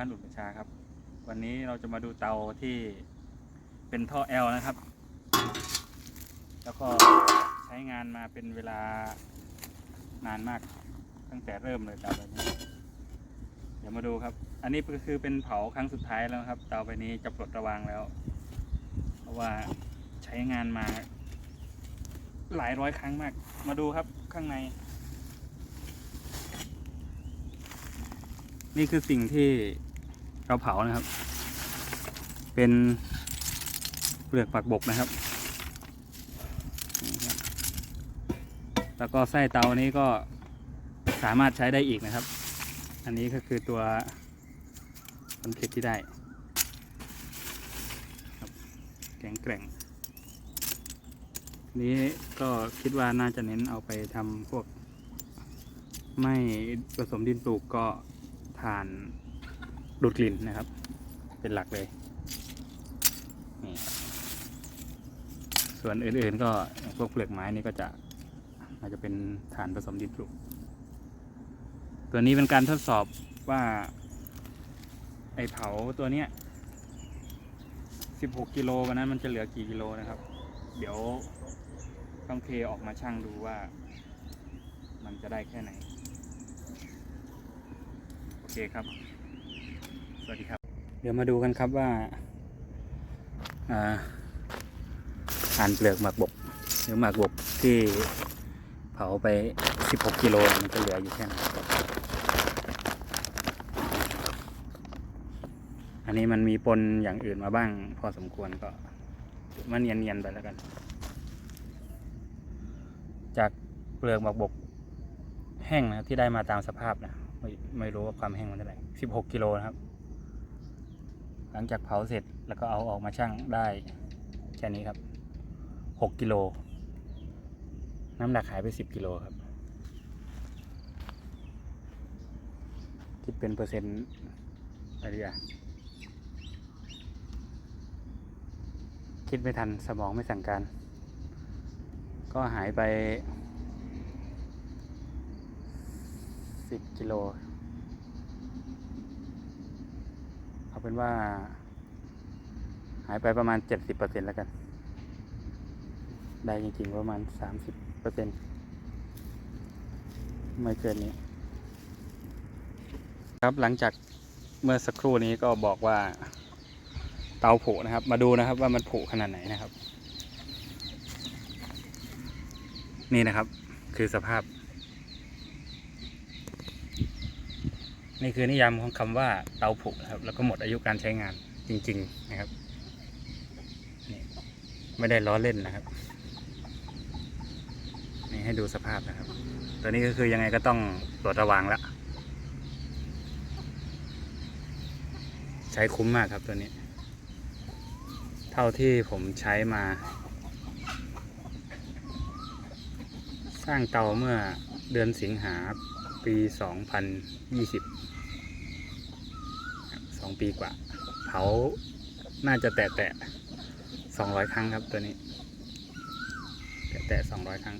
บ้านอุดประชาครับ วันนี้เราจะมาดูเตาที่เป็นท่อ L นะครับ แล้วก็ใช้งานมาเป็นเวลานานมากตั้งแต่เริ่มเลยเตาแบบนี้ เดี๋ยวมาดูครับ อันนี้ก็คือเป็นเผาครั้งสุดท้ายแล้วครับ เตาใบนี้จะปลดระวางแล้ว เพราะว่าใช้งานมาหลายร้อยครั้งมาก มาดูครับข้างใน นี่คือสิ่งที่ เราเผานะครับ เป็นเปลือกปักบกนะครับ แล้วก็ไส้เตานี้ก็สามารถใช้ได้อีกนะครับ อันนี้ก็คือตัวผลผลิตที่ได้แข็งแกร่งนี้ก็คิดว่าน่าจะเน้นเอาไปทำพวก ไม่ผสมดินปลูกก็ทาน ดูดกลิ่นนะครับ เป็นหลักเลยนี่ส่วนอื่นๆก็พวกเปลือกไม้นี่ก็จะอาจจะเป็นฐานผสมดินปลูก ตัวนี้เป็นการทดสอบว่า ไอเผาตัวเนี้ย16 กิโลวันนั้นมันจะเหลือกี่กิโลนะครับ เดี๋ยวต้องเทออกมาชั่งดูว่า มันจะได้แค่ไหน โอเคครับ สวัสดีครับ เดี๋ยวมาดูกันครับว่าอ่านเปลือกหมากบกหรือหมากบกที่เผาไป 16 กิโลมันจะเหลืออยู่แค่ไหนอันนี้มันมีปนอย่างอื่นมาบ้าง พอสมควรก็มันเนียนๆไปแล้วกัน จากเปลือกหมากบกแห้งนะที่ได้มาตามสภาพนะไม่ไม่รู้ว่าความแห้งมันเท่าไหร่สิบหกกิโลนะครับ ลังจากเผาเสร็จแล้วก็เอาออกมาชั่งได้แค่นี้ครับหกกิโลน้ำหนักหายไปสิบกิโลครับคิดเป็นเปอร์เซ็นต์อะไรดีอะคิดไม่ทันสมองไม่สั่งการ ก็หายไปสิบกิโล เป็นว่า หายไปประมาณเจ็ดสิบเปอร์เซ็นแล้วกัน ได้จริงๆประมาณสามสิบเปอร์เซ็นไม่เกินนี้ ครับหลังจากเมื่อสักครู่นี้ก็บอกว่า เตาผุนะครับ มาดูนะครับว่ามันผุขนาดไหนนะครับ นี่นะครับคือสภาพ นี่คือนิยามของคำว่าเตาผุนะครับ แล้วก็หมดอายุการใช้งานจริง ๆนะครับนี่ไม่ได้ล้อเล่นนะครับนี่ให้ดูสภาพนะครับ ตัวนี้ก็คือยังไงก็ต้องตรวจระวังล้วใช้คุ้มมากครับตัวนี้ เท่าที่ผมใช้มา สร้างเตาเมื่อเดือนสิงหาปี 2020ครับส องปีกว่า เผาน่าจะแตะแตะ200ครั้งครับตัวนี้ แตะแตะ200ครั้ง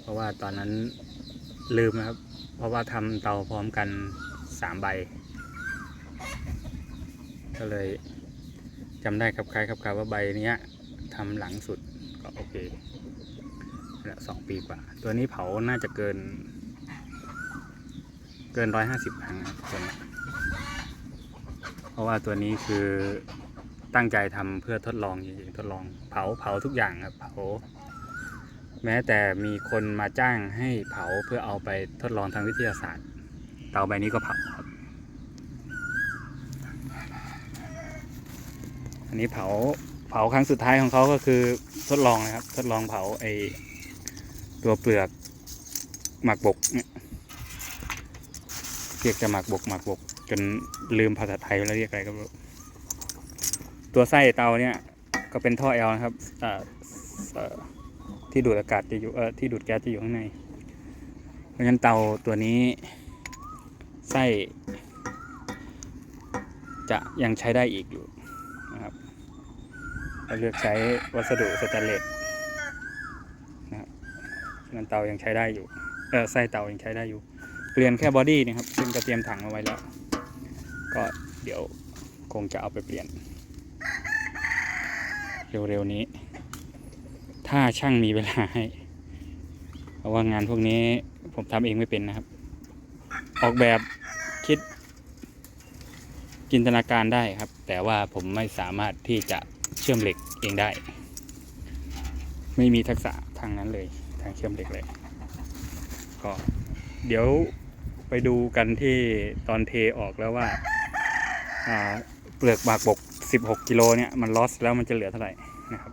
เพราะว่าตอนนั้นลืมนะครับ เพราะว่าทำเตาพร้อมกันสามใบ ก็เลยจำได้ครับคล้ายครับคาว่าใบเนี้ยทำหลังสุดก็โอเคแล้วสองปีกว่า ตัวนี้เผาน่าจะเกิน เกินร้อยห้าสิบครั้งครับตัวนี้เพราะว่าตัวนี้คือตั้งใจทำเพื่อทดลองจริงๆทดลองเผาเผาทุกอย่างครับเผา แม้แต่มีคนมาจ้างให้เผาเพื่อเอาไปทดลองทางวิทยาศาสตร์ เตาใบนี้ก็เผาครับอันนี้เผาเผาครั้งสุดท้ายของเขาก็คือทดลองนะครับ ทดลองเผาไอตัวเปลือกหมากบกเนี่ย เรียกจะหมากบกหมากบก จนลืมภาษาไทยแล้วเรียกอะไรก็ไม่รู้ตัวไส้เตาเนี่ยก็เป็นท่อแอลนะครับที่ดูดอากาศจะอยู่เออที่ดูดแก๊สจะอยู่ข้างใน เพราะฉะนั้นเตาตัวนี้ไส้จะยังใช้ได้อีกอยู่นะครับเราเลือกใช้วัสดุสแตนเลสนะครับฉะนั้นเตายังใช้ได้อยู่ เออไส้เตายังใช้ได้อยู่ เปลี่ยนแค่บอดี้นะครับซึ่งก็เตรียมถังเอาไว้แล้ว ก็เดี๋ยวคงจะเอาไปเปลี่ยน เร็วๆนี้ ถ้าช่างมีเวลาให้เพราะว่างานพวกนี้ผมทำเองไม่เป็นนะครับ ออกแบบคิดจินตนาการได้ครับ แต่ว่าผมไม่สามารถที่จะเชื่อมเหล็กเองได้ ไม่มีทักษะทางนั้นเลย ทางเชื่อมเหล็กเลย ก็เดี๋ยว ไปดูกันที่ตอนเทออกแล้วว่าเปลือกบากบก 16 กิโลเนี่ยมันลอสแล้วมันจะเหลือเท่าไหร่นะครับ